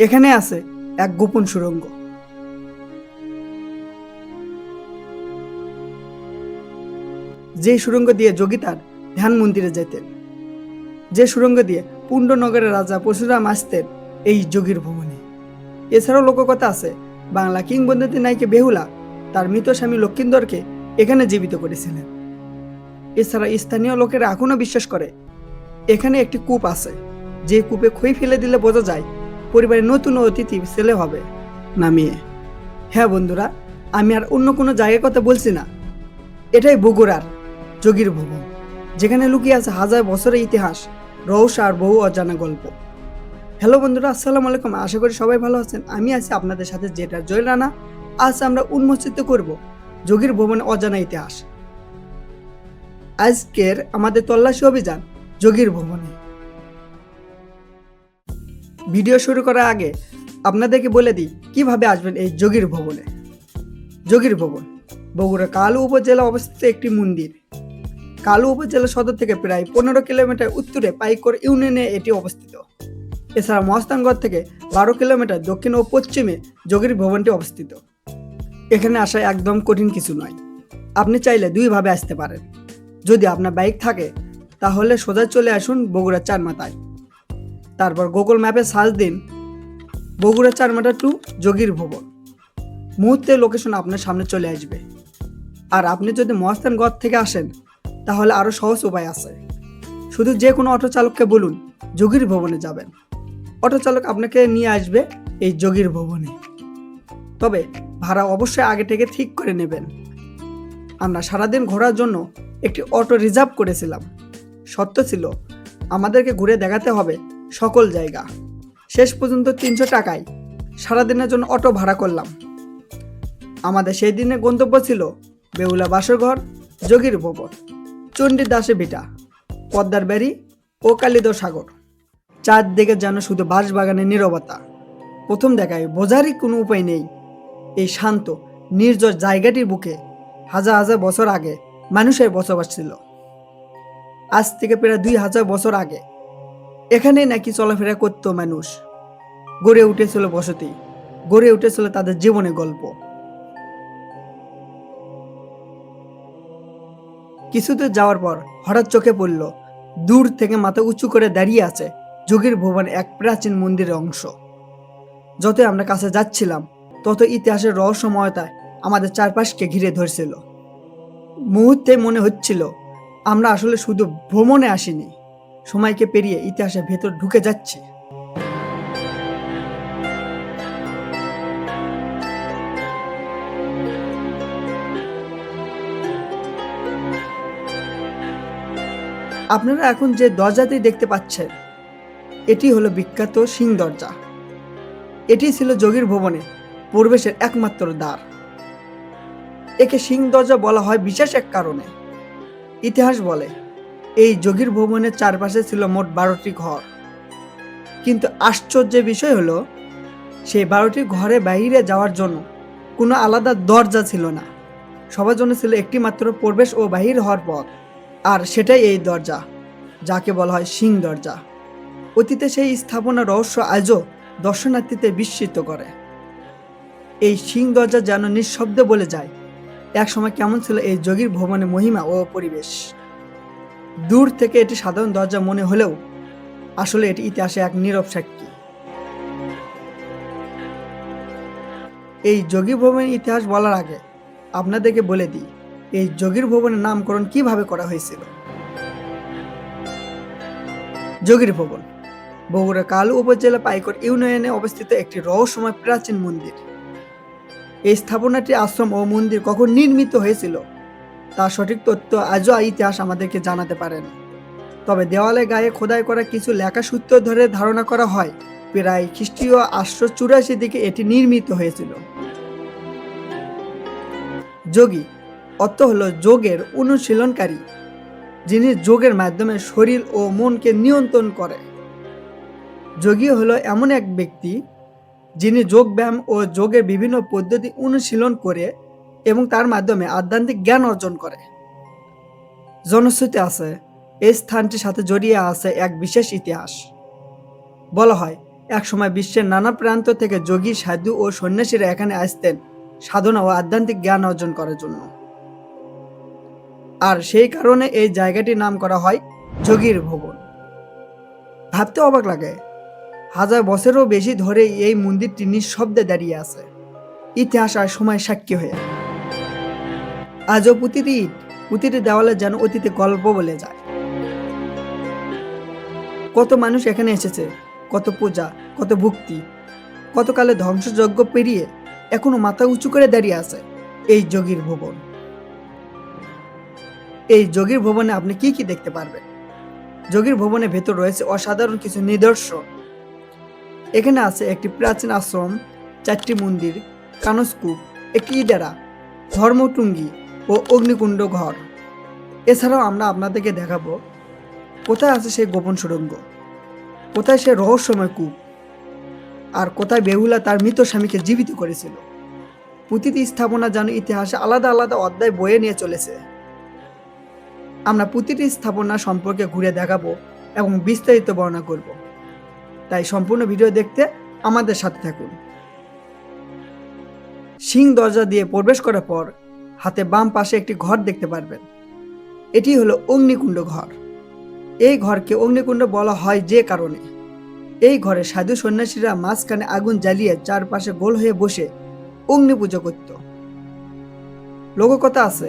এখানে আছে এক গোপন সুরঙ্গ। যে সুড়ঙ্গ দিয়ে যোগী তার ধ্যান মন্দিরে যেতেন যে সুড়ঙ্গ দিয়ে পুণ্ডনগরের রাজা পরশুরাম আসতেন এই যোগীর ভ্রমণে। এছাড়াও লোককথা আছে, বাংলা কিংবদন্তি নায়িকা বেহুলা তার মৃত স্বামী লক্ষিন্দরকে এখানে জীবিত করেছিলেন। এছাড়া স্থানীয় লোকেরা এখনও বিশ্বাস করে, এখানে একটি কূপ আছে, যে কূপে খই ফেলে দিলে বোঝা যায় পরিবারের নতুন অতিথি ছেলে হবে না মেয়ে। হ্যাঁ বন্ধুরা, আমি আর অন্য কোনো জায়গার কথা বলছি না। এটাই বগুড়ার যোগীর ভবন, যেখানে লুকিয়ে আছে হাজার বছরের ইতিহাস, রহস্য আর বহু অজানা গল্প। হ্যালো বন্ধুরা, আসসালামু আলাইকুম। আশা করি সবাই ভালো আছেন। আমি আছি আপনাদের সাথে যেটা জয় রানা। আজ আমরা উন্মোচিত করব যোগীর ভবনে অজানা ইতিহাস। আজকের আমাদের তল্লাশি অভিযান যোগীর ভবনে। ভিডিও শুরু করার আগে আপনাদেরকে বলে দিই, কীভাবে আসবেন এই যোগীর ভবনে? যোগীর ভবন, বগুড়া কালু উপজেলা অবস্থিত একটি মন্দির। কালু উপজেলা সদর থেকে প্রায় পনেরো কিলোমিটার উত্তরে পাইকর ইউনিয়নে এটি অবস্থিত। এছাড়া মহস্তানগড় থেকে বারো কিলোমিটার দক্ষিণ ও পশ্চিমে যোগীর ভবনটি অবস্থিত। এখানে আসা একদম কঠিন কিছু নয়। আপনি চাইলে দুইভাবে আসতে পারেন। যদি আপনার বাইক থাকে, তাহলে সোজা চলে আসুন বগুড়া চার মাথায় তারপর গুগল ম্যাপে সার্চ দিন। বগুড়া চারমাটা টু যোগীর ভবন। মুহূর্তে লোকেশন আপনার সামনে চলে আসবে। আর আপনি যদি মহাস্থানগড় থেকে আসেন, তাহলে আরও সহজ উপায় আছে। শুধু যে কোনো অটো চালককে বলুন, যোগীর ভবনে যাবেন। অটো চালক আপনাকে নিয়ে আসবে এই যোগীর ভবনে। তবে ভাড়া অবশ্যই আগে থেকে ঠিক করে নেবেন। আমরা সারাদিন ঘোরার জন্য একটি অটো রিজার্ভ করেছিলাম। সত্য ছিল, আমাদেরকে ঘুরে দেখাতে হবে সকল জায়গা। শেষ পর্যন্ত তিনশো টাকায় সারাদিনের জন্য অটো ভাড়া করলাম। আমাদের সেই দিনের গন্তব্য ছিল বেহুলা বাসরঘর, যোগীর ভবন, চণ্ডী দাসে ভিটা, পদ্মার ব্যারি ও কালিদর সাগর। চারদিকে যেন শুধু বাঁশবাগানের নীরবতা। প্রথম দেখায় বোঝারই কোনো উপায় নেই। এই শান্ত, নির্জর জায়গাটির বুকে হাজার হাজার বছর আগে মানুষের বসবাস ছিল। আজ থেকে প্রায় দুই হাজার বছর আগে এখানেই নাকি চলাফেরা করতো মানুষ। গড়ে উঠেছিল বসতি, গড়ে উঠেছিল তাদের জীবনের গল্প। কিছুদূর যাওয়ার পর হঠাৎ চোখে পড়ল, দূর থেকে মাথা উঁচু করে দাঁড়িয়ে আছে যোগীর ভবন এক প্রাচীন মন্দিরের অংশ। যত আমরা কাছে যাচ্ছিলাম তত ইতিহাসের রহস্যময়তায় আমাদের চারপাশকে ঘিরে ধরছিল। মুহূর্তে মনে হচ্ছিল, আমরা আসলে শুধু ভ্রমণে আসিনি। সময়কে পেরিয়ে ইতিহাসের ভেতর ঢুকে যাচ্ছে। আপনারা এখন যে দরজাটি দেখতে পাচ্ছেন, এটি হলো বিখ্যাত সিং দরজা। এটি ছিল যোগীর ভবনে প্রবেশের একমাত্র দ্বার। একে সিং দরজা বলা হয় বিশেষ এক কারণে। ইতিহাস বলে এই যোগীর ভবনের চারপাশে ছিল মোট বারোটি ঘর। কিন্তু আশ্চর্যের বিষয় হলো, সেই বারোটি ঘরে বাইরে যাওয়ার জন্য কোনো আলাদা দরজা ছিল না। সবার জন্য ছিল একটি মাত্র প্রবেশ ও বাহির হওয়ার পথ, আর সেটাই এই দরজা, যাকে বলা হয় সিং দরজা। অতীতে সেই স্থাপনা রহস্য আজও দর্শনার্থীতে বিস্মিত করে। এই সিং দরজা যেন নিঃশব্দে বলে যায় এক সময় কেমন ছিল এই যোগীর ভবনের মহিমা ও পরিবেশ। দূর থেকে এটি সাধারণ দরজা মনে হলেও আসলে এটি ইতিহাসে এক নীরব সাক্ষী। এই যোগী ভবনের ইতিহাস বলার আগে আপনাদেরকে বলে দিই, এই যোগীর ভবনের নামকরণ কীভাবে করা হয়েছিল? যোগীর ভবন বগুড়া কালু উপজেলা পাইকর ইউনিয়নে অবস্থিত একটি রহস্যময় প্রাচীন মন্দির। এই স্থাপনাটি আশ্রম ও মন্দির কখন নির্মিত হয়েছিল তার সঠিক তথ্য আজও ইতিহাস আমাদেরকে জানাতে পারেন। তবে দেওয়ালে গায়ে খোদাই করা কিছু লেখা সূত্র ধরে ধারণা করা হয়, প্রায় খ্রিস্টীয় আটশো চুরাশি দিকে এটি নির্মিত হয়েছিল। যোগী, অর্থ হলো যোগের অনুশীলনকারী, যিনি যোগের মাধ্যমে শরীর ও মনকে নিয়ন্ত্রণ করে। যোগী হলো এমন এক ব্যক্তি, যিনি যোগ ব্যায়াম ও যোগের বিভিন্ন পদ্ধতি অনুশীলন করে এবং তার মাধ্যমে আধ্যাত্মিক জ্ঞান অর্জন করে। জনশ্রুতি আছে, এই স্থানটির সাথে জড়িয়ে আছে এক বিশেষ ইতিহাস। বলা হয়, একসময় বিশ্বের নানা প্রান্ত থেকে যোগী, সাধু ও সন্ন্যাসীরা এখানে আসতেন সাধনা ও আধ্যাত্মিক জ্ঞান অর্জন করার জন্য। আর সেই কারণে এই জায়গাটির নাম করা হয় যোগীর ভবন। ভাবতে অবাক লাগে, হাজার বছরেরও বেশি ধরে এই মন্দিরটি নিঃশব্দে দাঁড়িয়ে আছে। ইতিহাস আর সময় সাক্ষী হয়ে। আজও প্রতিটি প্রতিটি দেওয়ালে যেন অতীতে গল্প বলে যায়। কত মানুষ এখানে এসেছে, কত পূজা, কত ভক্তি কতকালে ধ্বংসযজ্ঞ পেরিয়ে এখনও মাথা উঁচু করে দাঁড়িয়ে আছে এই যোগীর ভবন। এই যোগীর ভবনে আপনি কি কি দেখতে পারবেন? যোগীর ভবনের ভেতর রয়েছে অসাধারণ কিছু নিদর্শন। এখানে আছে একটি প্রাচীন আশ্রম, চারটি মন্দির, কানস্কুপ, একটি ইদারা, ধর্মটুঙ্গি ও অগ্নিকুণ্ড ঘর। এছাড়াও আমরা আপনাদেরকে দেখাবো, কোথায় আছে সেই গোপন সুড়ঙ্গ? কোথায় সে রহস্যময় কূপ? আর কোথায় বেহুলা তার মৃত স্বামীকে জীবিত করেছিল? প্রতিটি স্থাপনা যেন ইতিহাসে আলাদা আলাদা অধ্যায় বয়ে নিয়ে চলেছে। আমরা প্রতিটি স্থাপনা সম্পর্কে ঘুরে দেখাবো এবং বিস্তারিত বর্ণনা করব। তাই সম্পূর্ণ ভিডিও দেখতে আমাদের সাথে থাকুন। সিং দরজা দিয়ে প্রবেশ করার পর হাতে বাম পাশে একটি ঘর দেখতে পারবেন। এটি হলো অগ্নিকুণ্ড ঘর। এই ঘরকে অগ্নিকুণ্ড বলা হয় যে কারণে। এই ঘরে সাধু সন্ন্যাসীরা মাঝখানে আগুন জ্বালিয়ে চারপাশে গোল হয়ে বসে অগ্নি পুজো করত। লোককথা আছে,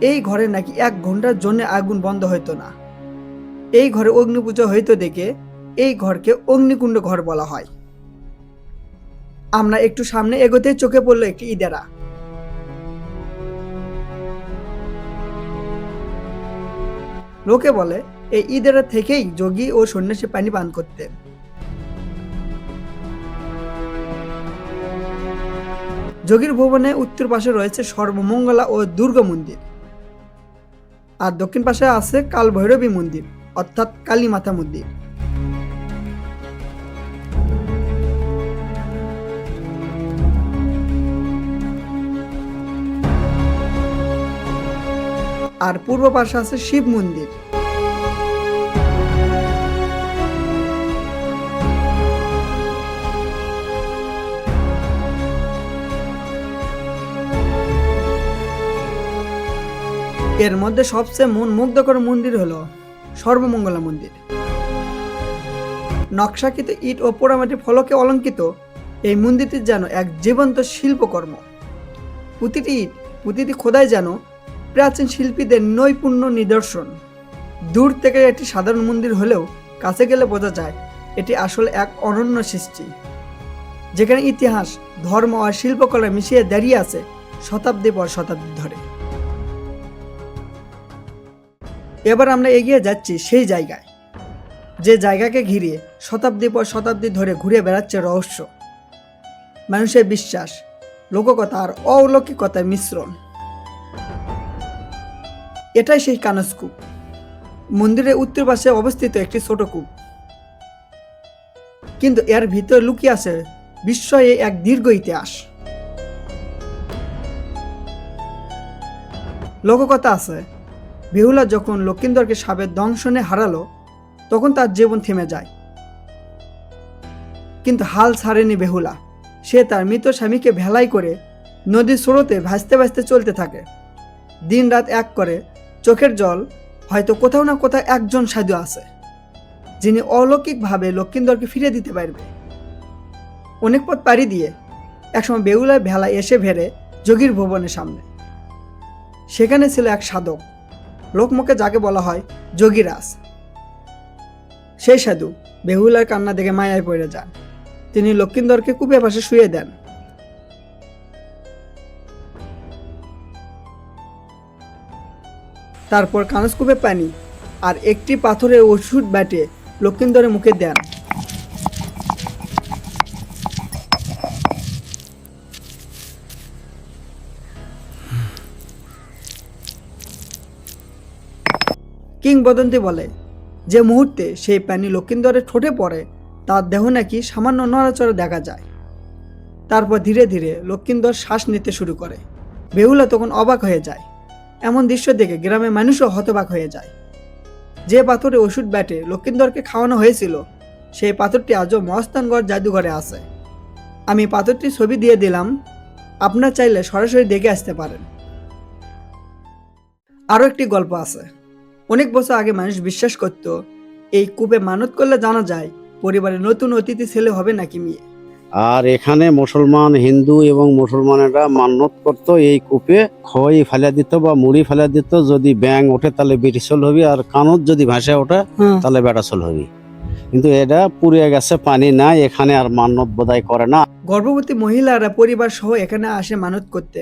এই ঘরে নাকি এক ঘণ্টার জন্য আগুন বন্ধ হইতো না। এই ঘরে অগ্নি পুজো হইতো দেখে এই ঘরকে অগ্নিকুণ্ড ঘর বলা হয়। আমরা একটু সামনে এগোতে চোখে পড়ল একটি ইদারা। লোকে বলে, এই ঈদের থেকেই যোগী ও সন্ন্যাসী পানি পান করতে যোগীর ভবনে উত্তর পাশে রয়েছে সর্বমঙ্গলা ও দুর্গা মন্দির। আর দক্ষিণ পাশে আছে কালভৈরবী মন্দির, অর্থাৎ কালী মাতা মন্দির। আর পূর্ব পাশে আছে শিব মন্দির। এর মধ্যে সবচেয়ে মন মুগ্ধকর মন্দির হলো সর্বমঙ্গলা মন্দির। নকশাকৃত ইট ও পোড়ামাটি ফলকে অলঙ্কিত এই মন্দিরটি যেন এক জীবন্ত শিল্পকর্ম। প্রতিটি ইট, প্রতিটি খোদাই যেন প্রাচীন শিল্পীদের নৈপুণ্য নিদর্শন। দূর থেকে একটি সাধারণ মন্দির হলেও কাছে গেলে বোঝা যায়, এটি আসলে এক অনন্য সৃষ্টি। যেখানে ইতিহাস, ধর্ম আর শিল্পকলা মিশিয়ে দাঁড়িয়ে আছে শতাব্দী পর শতাব্দী ধরে। এবার আমরা এগিয়ে যাচ্ছি সেই জায়গায়। যে জায়গাকে ঘিরে শতাব্দী পর শতাব্দী ধরে ঘুরে বেড়াচ্ছে রহস্য। মানুষের বিশ্বাস, লোককথা আর অলৌকিকতার মিশ্রণ। এটাই সেই কানস কূপ। মন্দিরের উত্তর পাশে অবস্থিত একটি ছোট কূপ। কিন্তু এর ভিতরে লুকিয়ে আছে বিস্ময়ে এক দীর্ঘ ইতিহাস। লোককথা আছে, বেহুলা যখন লক্ষিন্দরকে সাপের দংশনে হারালো, তখন তার জীবন থেমে যায়। কিন্তু হাল ছাড়েনি বেহুলা। সে তার মৃত স্বামীকে ভেলাই করে নদীর স্রোতে ভাসতে ভাসতে চলতে থাকে। দিন রাত এক করে চোখের জল হয়তো কোথাও না কোথাও একজন সাধু আছে, যিনি অলৌকিকভাবে লক্ষিন্দরকে ফিরে দিতে পারবে। অনেক পথ পাড়ি দিয়ে একসময় বেহুলার ভেলা এসে ভেড়ে যোগীর ভবনের সামনে। সেখানে ছিল এক সাধক, লোকমুখে যাকে বলা হয় যোগীরাজ। সেই সাধু বেহুলার কান্না দেখে মায়ায় পড়ে যান। তিনি লক্ষিন্দরকে কূপে পাশে শুয়ে দেন। তারপর কানসকূপে পানি আর একটি পাথরের ওষুধ ব্যাটে লক্ষিন্দরের মুখে দেন কিংবদন্তি বলে, যে মুহূর্তে সেই পানি লক্ষিন্দরের ঠোঁটে পড়ে, তার দেহ নাকি সামান্য নড়াচড়া দেখা যায়। তারপর ধীরে ধীরে লক্ষিন্দর শ্বাস নিতে শুরু করে। বেহুলা তখন অবাক হয়ে যায়। এমন দৃশ্য দেখে গ্রামের মানুষও হতবাক হয়ে যায়। যে পাথরে ওষুধ ব্যাটে লক্ষিন্দরকে খাওয়ানো হয়েছিল, সেই পাথরটি আজও মস্তানগড় জাদুঘরে আছে। আমি পাথরটি ছবি দিয়ে দিলাম, আপনার চাইলে সরাসরি দেখে আসতে পারেন। আরও একটি গল্প আছে। অনেক বছর আগে মানুষ বিশ্বাস করত, এই কূপে মানত করলে জানা যায় পরিবারে নতুন অতিথি ছেলে হবে নাকি মেয়ে। আর এখানে মুসলমান হিন্দু এবং মুসলমানেরা মান্যত করত এই কূপে খই ফেলে দিত বা মুড়ি ফেলে দিত যদি ব্যাং ওঠে তাহলে বিটিসল হবে আর কানত যদি ভাসে ওঠে তাহলে বেটাসল হবে। কিন্তু এটা পুড়ে গেছে পানি নাই এখানে আর মান্যত বোধহয় করে না। গর্ভবতী মহিলারা পরিবার সহ এখানে আসে মানত করতে।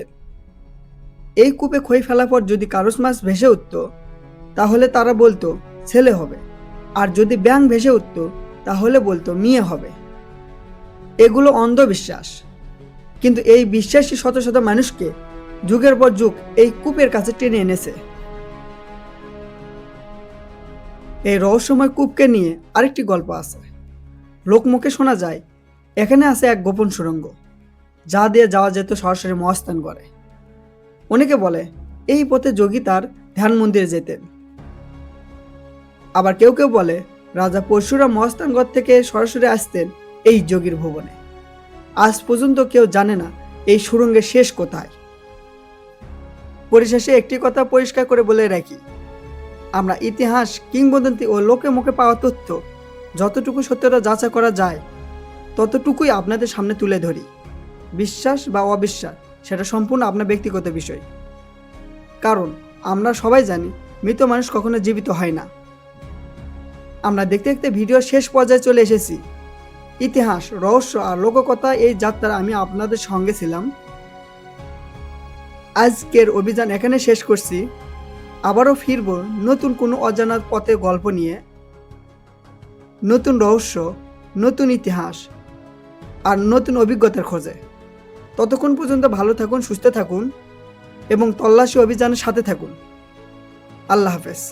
এই কূপে খই ফেলার পর যদি কারুস মাছ ভেসে উঠত তাহলে তারা বলতো ছেলে হবে। আর যদি ব্যাং ভেসে উঠত তাহলে বলতো মেয়ে হবে। এগুলো অন্ধবিশ্বাস। কিন্তু এই বিশ্বাসী শত শত মানুষকে যুগের পর যুগ এই কূপের কাছে টেনে এনেছে। এই রহস্যময় কূপকে নিয়ে আরেকটি গল্প আছে। লোকমুখে শোনা যায়, এখানে আছে এক গোপন সুড়ঙ্গ, যা দিয়ে যাওয়া যেত সরাসরি মহাস্থান করে অনেকে বলে, এই পথে যোগী তার ধ্যান মন্দিরে যেতেন। আবার কেউ কেউ বলে, রাজা পরশুরাম মহাস্থানগড় থেকে সরাসরি আসতেন এই যোগীর ভুবনে। আজ পর্যন্ত কেউ জানে না এই সুড়ঙ্গের শেষ কোথায়। পরিশেষে একটি কথা পরিষ্কার করে বলে রাখি। আমরা ইতিহাস, কিংবদন্তি ও লোকে মুখে পাওয়া তথ্য, যতটুকু সত্যতা যাচাই করা যায়, ততটুকুই আপনাদের সামনে তুলে ধরি। বিশ্বাস বা অবিশ্বাস, সেটা সম্পূর্ণ আপনার ব্যক্তিগত বিষয়। কারণ আমরা সবাই জানি, মৃত মানুষ কখনো জীবিত হয় না। আমরা দেখতে দেখতে ভিডিও শেষ পর্যায়ে চলে এসেছি। ইতিহাস, রহস্য আর লোককথা এই যাত্রা আমি আপনাদের সঙ্গে ছিলাম। আজকের অভিযান এখানে শেষ করছি। আবারও ফিরব নতুন কোনো অজানা পথে গল্প নিয়ে। নতুন রহস্য, নতুন ইতিহাস আর নতুন অভিজ্ঞতার খোঁজে। ততক্ষণ পর্যন্ত ভালো থাকুন, সুস্থ থাকুন এবং তল্লাশি অভিযানের সাথে থাকুন। আল্লাহ হাফেজ।